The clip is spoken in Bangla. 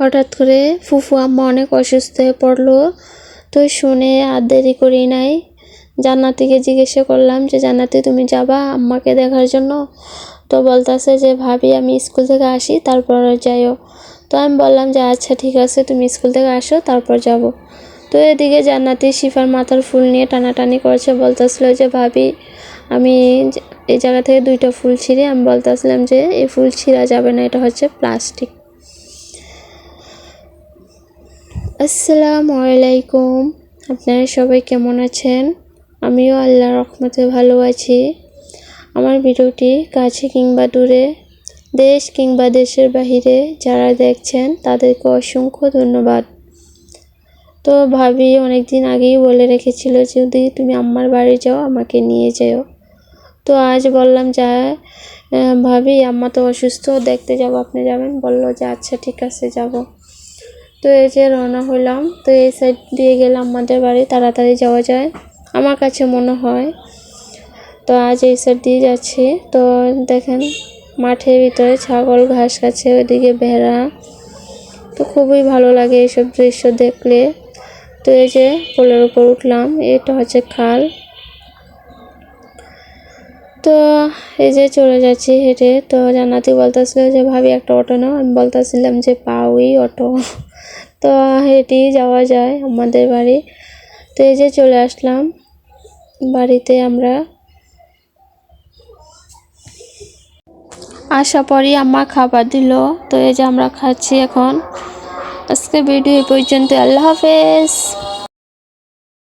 হঠাৎ করে ফুফু আম্মা অনেক অসুস্থ হয়ে পড়ল। তো শুনে আর দেরি করি নাই। জান্নাতিকে জিজ্ঞাসা করলাম যে, জান্নাতি, তুমি যাবা আম্মাকে দেখার জন্য? তো বলতেছে যে, ভাবি, আমি স্কুল থেকে আসি, তারপর যাইও। তো আমি বললাম যে আচ্ছা ঠিক আছে, তুমি স্কুল থেকে আসো, তারপর যাব। তো এদিকে জান্নাতি শিফার মাথার ফুল নিয়ে টানাটানি করছে, বলতেছিল যে, ভাবি, আমি এই জায়গা থেকে দুইটা ফুল ছিঁড়ে। আমি বলতেছিলাম যে, এই ফুল ছিঁড়া যাবে না, এটা হচ্ছে প্লাস্টিক। আসসালামু আলাইকুম আপনারা সবাই কেমন আছেন? আমিও আল্লাহর রহমতে ভালো আছি। আমার ভিডিওটি কাছে কিংবা দূরে, দেশ কিংবা দেশের বাহিরে যারা দেখছেন, তাদেরকে অসংখ্য ধন্যবাদ। তো ভাবি অনেক দিন আগেই বলে রেখেছিল যদি তুমি আমার বাড়ি যাও, আমাকে নিয়ে যেও। তো আজ বললাম যা ভাবি, আম্মা তো অসুস্থ, দেখতে যাব, আপনি যাবেন? বলল যে আচ্ছা ঠিক আছে, যাব। তো এই যে রওনা হলাম, তো এই সাইড দিয়ে গেলাম আমাদের বাড়ি তাড়াতাড়ি যাওয়া যায়, আমার কাছে মনে হয়। তো আজ এই সাইড দিয়ে যাচ্ছি। তো দেখেন, মাঠের ভিতরে ছাগল, ঘাস খাচ্ছে ওইদিকে ভেড়া। তো খুবই ভালো লাগে এইসব দৃশ্য দেখলে। তো এই যে পোলের উপর উঠলাম, এটা হচ্ছে খাল। তো এই যে চলে যাচ্ছি হেঁটে, তো জান্নাতি বলতেছিল যে, ভাবি, একটা অটো নাও। আমি বলতেছিলাম যে, পাওই অটো। তো হেঁটেই যাওয়া যায় আমাদের বাড়ি। তো এই যে চলে আসলাম বাড়িতে আমরা। আসা পরই আম্মা খাবার দিল। তো এই যে আমরা খাচ্ছি এখন। আজকে ভিডিও এই পর্যন্ত আল্লাহ হাফেজ।